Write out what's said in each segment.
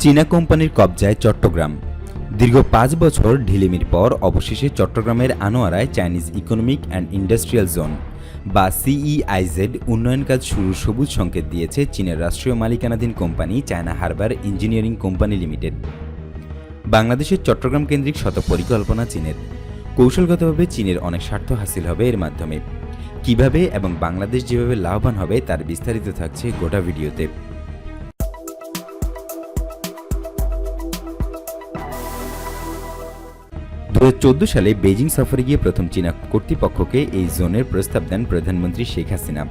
চীনা কোম্পানির কবজায় চট্টগ্রাম। দীর্ঘ পাঁচ বছর ঢিলিমির পর অবশেষে চট্টগ্রামের আনোয়ারায় Chinese economic and industrial zone, বা সিইআইজেড উন্নয়ন কাজ শুরুর সবুজ সংকেত দিয়েছে চীনের রাষ্ট্রীয় মালিকানাধীন company China harbour engineering company limited. বাংলাদেশের চট্টগ্রাম কেন্দ্রিক শত পরিকল্পনা চীনের। কৌশলগতভাবে চীনের অনেক স্বার্থ হাসিল হবে এর মাধ্যমে। কীভাবে এবং বাংলাদেশ যেভাবে লাভবান হবে তার বিস্তারিত থাকছে গোটা ভিডিওতে। দু হাজার চোদ্দ সালে বেজিং সফরে গিয়ে প্রথম চীনা কর্তৃপক্ষকে এই জোনের প্রস্তাব দেন প্রধানমন্ত্রী শেখ হাসিনা।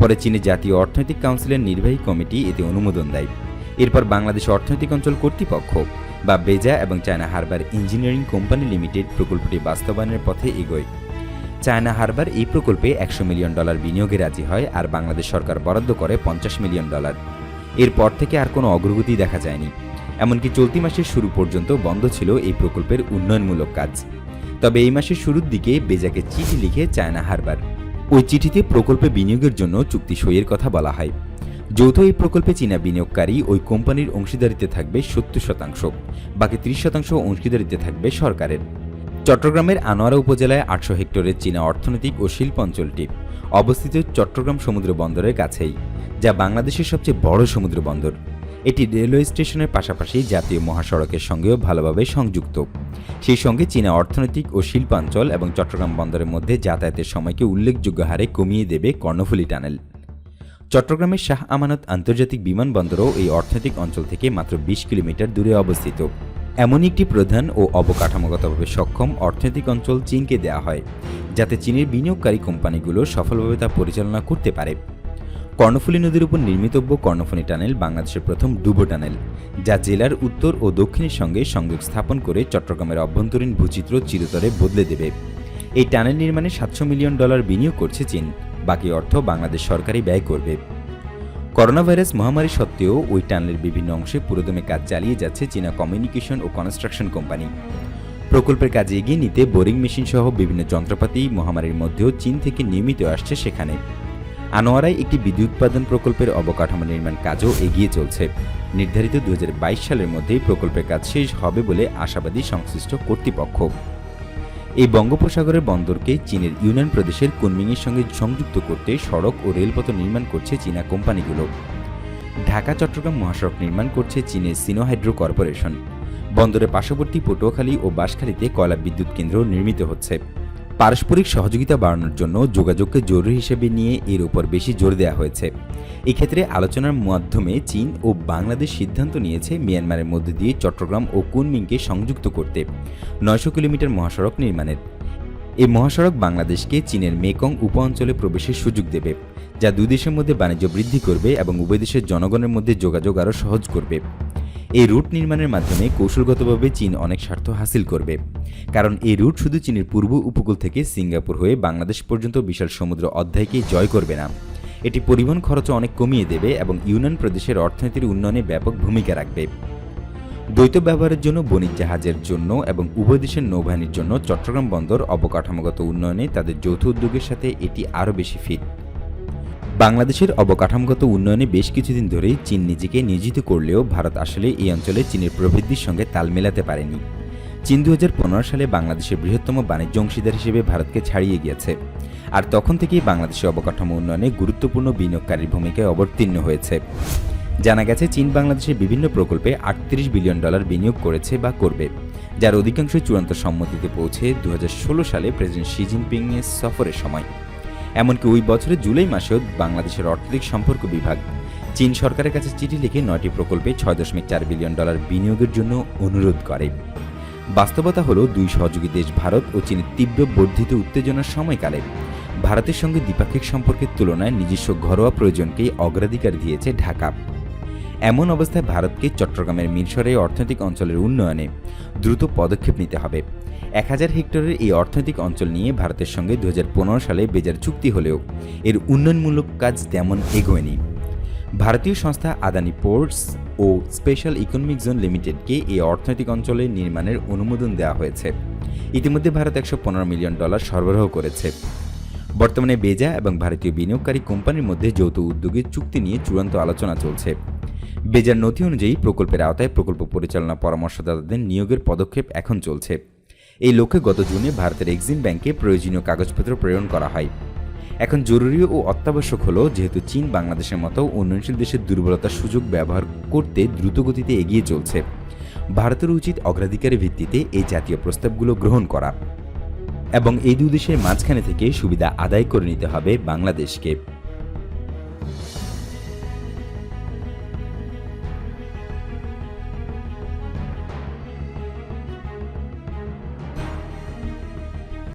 পরে চীনের জাতীয় অর্থনৈতিক কাউন্সিলের নির্বাহী কমিটি এতে অনুমোদন দেয়। এরপর বাংলাদেশ অর্থনৈতিক অঞ্চল কর্তৃপক্ষ বা বেজা এবং China harbour engineering company limited প্রকল্পটি বাস্তবায়নের পথে এগোয়। চায়না হারবার এই প্রকল্পে একশো মিলিয়ন ডলার বিনিয়োগে রাজি হয় আর বাংলাদেশ সরকার বরাদ্দ করে পঞ্চাশ মিলিয়ন ডলার। এরপর থেকে আর কোনো অগ্রগতি দেখা যায়নি। এমনকি চলতি মাসের শুরু পর্যন্ত বন্ধ ছিল এই প্রকল্পের উন্নয়নমূলক কাজ। তবে এই মাসের শুরুর দিকে বেজাকে চিঠি লিখে চায়না হারবার। ওই চিঠিতে প্রকল্পে বিনিয়োগের জন্য চুক্তি সইয়ের কথা বলা হয়। যৌথ এই প্রকল্পে চীনা বিনিয়োগকারী ওই কোম্পানির অংশীদারিতে থাকবে সত্তর শতাংশ, বাকি ত্রিশ শতাংশ অংশীদারিতে থাকবে সরকারের। চট্টগ্রামের আনোয়ারা উপজেলায় আটশো হেক্টরের চীনা অর্থনৈতিক ও শিল্প অঞ্চলটি অবস্থিত চট্টগ্রাম সমুদ্র বন্দরের কাছেই, যা বাংলাদেশের সবচেয়ে বড় সমুদ্র বন্দর। এটি রেলওয়ে স্টেশনের পাশাপাশি জাতীয় মহাসড়কের সঙ্গেও ভালোভাবে সংযুক্ত। সেই সঙ্গে চীনা অর্থনৈতিক ও শিল্পাঞ্চল এবং চট্টগ্রাম বন্দরের মধ্যে যাতায়াতের সময়কে উল্লেখযোগ্য হারে কমিয়ে দেবে কর্ণফুলী টানেল। চট্টগ্রামের শাহ আমানত আন্তর্জাতিক বিমানবন্দরও এই অর্থনৈতিক অঞ্চল থেকে মাত্র বিশ কিলোমিটার দূরে অবস্থিত। এমন একটি প্রধান ও অবকাঠামোগতভাবে সক্ষম অর্থনৈতিক অঞ্চল চীনকে দেওয়া হয়, যাতে চীনের বিনিয়োগকারী কোম্পানিগুলো সফলভাবে তা পরিচালনা করতে পারে। কর্ণফুলী নদীর উপর নির্মিতব্য কর্ণফুলী টানেল বাংলাদেশের প্রথম ডুবো টানেল, যা জেলার উত্তর ও দক্ষিণের সঙ্গে সংযোগ স্থাপন করে চট্টগ্রামের অভ্যন্তরীণ ভূচিত্র চিরতরে বদলে দেবে। এই টানেল নির্মাণে সাতশো মিলিয়ন ডলার বিনিয়োগ করছে চীন, বাকি অর্থ বাংলাদেশ সরকারই ব্যয় করবে। করোনা ভাইরাস মহামারী সত্ত্বেও ওই টানেলের বিভিন্ন অংশে পুরোদমে কাজ চালিয়ে যাচ্ছে চীনা কমিউনিকেশন ও কনস্ট্রাকশন কোম্পানি। প্রকল্পের কাজে এগিয়ে নিতে বোরিং মেশিন সহ বিভিন্ন যন্ত্রপাতি মহামারীর মধ্যেও চীন থেকে নিয়মিত আসছে সেখানে। আনোয়ারায় একটি বিদ্যুৎ উৎপাদন প্রকল্পের অবকাঠামো নির্মাণ কাজও এগিয়ে চলছে। নির্ধারিত দু হাজার বাইশ সালের মধ্যেই প্রকল্পের কাজ শেষ হবে বলে আশাবাদী সংশ্লিষ্ট কর্তৃপক্ষ। এই বঙ্গোপসাগরের বন্দরকে চীনের ইউনান প্রদেশের কুনমিংয়ের সঙ্গে সংযুক্ত করতে সড়ক ও রেলপথ নির্মাণ করছে চীনা কোম্পানিগুলো। ঢাকা, চট্টগ্রাম মহাসড়ক নির্মাণ করছে চীনের সিনোহাইড্রো কর্পোরেশন। বন্দরের পার্শ্ববর্তী পটুয়াখালী ও বাঁশখালীতে কয়লা বিদ্যুৎ কেন্দ্র নির্মিত হচ্ছে। পারস্পরিক সহযোগিতা বাড়ানোর জন্য যোগাযোগকে জরুরি হিসেবে নিয়ে এর উপর বেশি জোর দেওয়া হয়েছে। এক্ষেত্রে আলোচনার মাধ্যমে চীন ও বাংলাদেশ সিদ্ধান্ত নিয়েছে মিয়ানমারের মধ্য দিয়ে চট্টগ্রাম ও কুনমিংকে সংযুক্ত করতে। নয়শো কিলোমিটার মহাসড়ক নির্মাণের। এই মহাসড়ক বাংলাদেশকে চীনের মেকং উপ অঞ্চলে প্রবেশের সুযোগ দেবে, যা দুই দেশের মধ্যে বাণিজ্য বৃদ্ধি করবে এবং উভয় দেশের জনগণের মধ্যে যোগাযোগ আরও সহজ করবে। এই রুট নির্মাণের মাধ্যমে কৌশলগতভাবে চীন অনেক স্বার্থ হাসিল করবে। কারণ এই রুট শুধু চীনের পূর্ব উপকূল থেকে সিঙ্গাপুর হয়ে বাংলাদেশ পর্যন্ত বিশাল সমুদ্র অধ্যায়কে জয় করবে না। এটি পরিবহন খরচ অনেক কমিয়ে দেবে এবং ইউনান প্রদেশের অর্থনীতির উন্নয়নে ব্যাপক ভূমিকা রাখবে। দ্বৈত ব্যবহারের জন্য বণিক জাহাজের জন্য এবং উভয় দেশের নৌবাহিনীর জন্য চট্টগ্রাম বন্দর অবকাঠামোগত উন্নয়নে তাদের যৌথ উদ্যোগের সাথে এটি আরও বেশি ফিট। বাংলাদেশের অবকাঠামোগত উন্নয়নে বেশ কিছুদিন ধরেই চীন নিজেকে নিয়োজিত করলেও ভারত আসলে এই অঞ্চলে চীনের প্রবৃদ্ধির সঙ্গে তাল মেলাতে পারেনি। চীন দু হাজার পনেরো সালে বাংলাদেশের বৃহত্তম বাণিজ্য অংশীদার হিসেবে ভারতকে ছাড়িয়ে গিয়েছে। আর তখন থেকেই বাংলাদেশের অবকাঠামো উন্নয়নে গুরুত্বপূর্ণ বিনিয়োগকারীর ভূমিকায় অবতীর্ণ হয়েছে। জানা গেছে, চীন বাংলাদেশের বিভিন্ন প্রকল্পে আটত্রিশ বিলিয়ন ডলার বিনিয়োগ করেছে বা করবে, যার অধিকাংশ চূড়ান্ত সম্মতিতে পৌঁছে দু হাজার ষোলো সালে প্রেসিডেন্ট শি জিনপিং এর সফরের সময়। এমনকি ওই বছরের জুলাই মাসেও বাংলাদেশের অর্থনৈতিক সম্পর্ক বিভাগ। চীন সরকারের কাছে চিঠি লিখে নয়টি প্রকল্পে ছয় দশমিক চার বিলিয়ন ডলার বিনিয়োগের জন্য অনুরোধ করে। বাস্তবতা হলো দুই সহযোগী দেশ ভারত ও চীনের তীব্র বর্ধিত উত্তেজনার সময়কালে ভারতের সঙ্গে দ্বিপাক্ষিক সম্পর্কের তুলনায় নিজস্ব ঘরোয়া প্রয়োজনকেই অগ্রাধিকার দিয়েছে ঢাকা। এমন অবস্থায় ভারতকে চট্টগ্রামের মিরসরে অর্থনৈতিক অঞ্চলের উন্নয়নে দ্রুত পদক্ষেপ নিতে হবে। এক হাজার হেক্টরের এই অর্থনৈতিক অঞ্চল নিয়ে ভারতের সঙ্গে দু হাজার পনেরো সালে বেজার চুক্তি হলেও এর উন্নয়নমূলক কাজ তেমন এগোয়নি। ভারতীয় সংস্থা আদানি পোর্টস ও স্পেশাল ইকোনমিক জোন লিমিটেডকে এই অর্থনৈতিক অঞ্চলে নির্মাণের অনুমোদন দেওয়া হয়েছে। ইতিমধ্যে ভারত একশো পনেরো মিলিয়ন ডলার সরবরাহ করেছে। বর্তমানে বেজা এবং ভারতীয় বিনিয়োগকারী কোম্পানির মধ্যে যৌথ উদ্যোগের চুক্তি নিয়ে চূড়ান্ত আলোচনা চলছে। বেজার নথি অনুযায়ী প্রকল্পের আওতায় প্রকল্প পরিচালনা পরামর্শদাতাদের নিয়োগের পদক্ষেপ এখন চলছে। এই লক্ষ্যে গত জুনে ভারতের এক্সিম ব্যাংকে প্রয়োজনীয় কাগজপত্র প্রেরণ করা হয়। এখন জরুরি ও অত্যাবশ্যক হলো, যেহেতু চীন বাংলাদেশের মতো উন্নয়নশীল দেশের দুর্বলতার সুযোগ ব্যবহার করতে দ্রুতগতিতে এগিয়ে চলছে। ভারতের উচিত অগ্রাধিকারের ভিত্তিতে এই জাতীয় প্রস্তাবগুলো গ্রহণ করা। এবং এই দুই দেশের মাঝখানে থেকে সুবিধা আদায় করে নিতে হবে বাংলাদেশকে।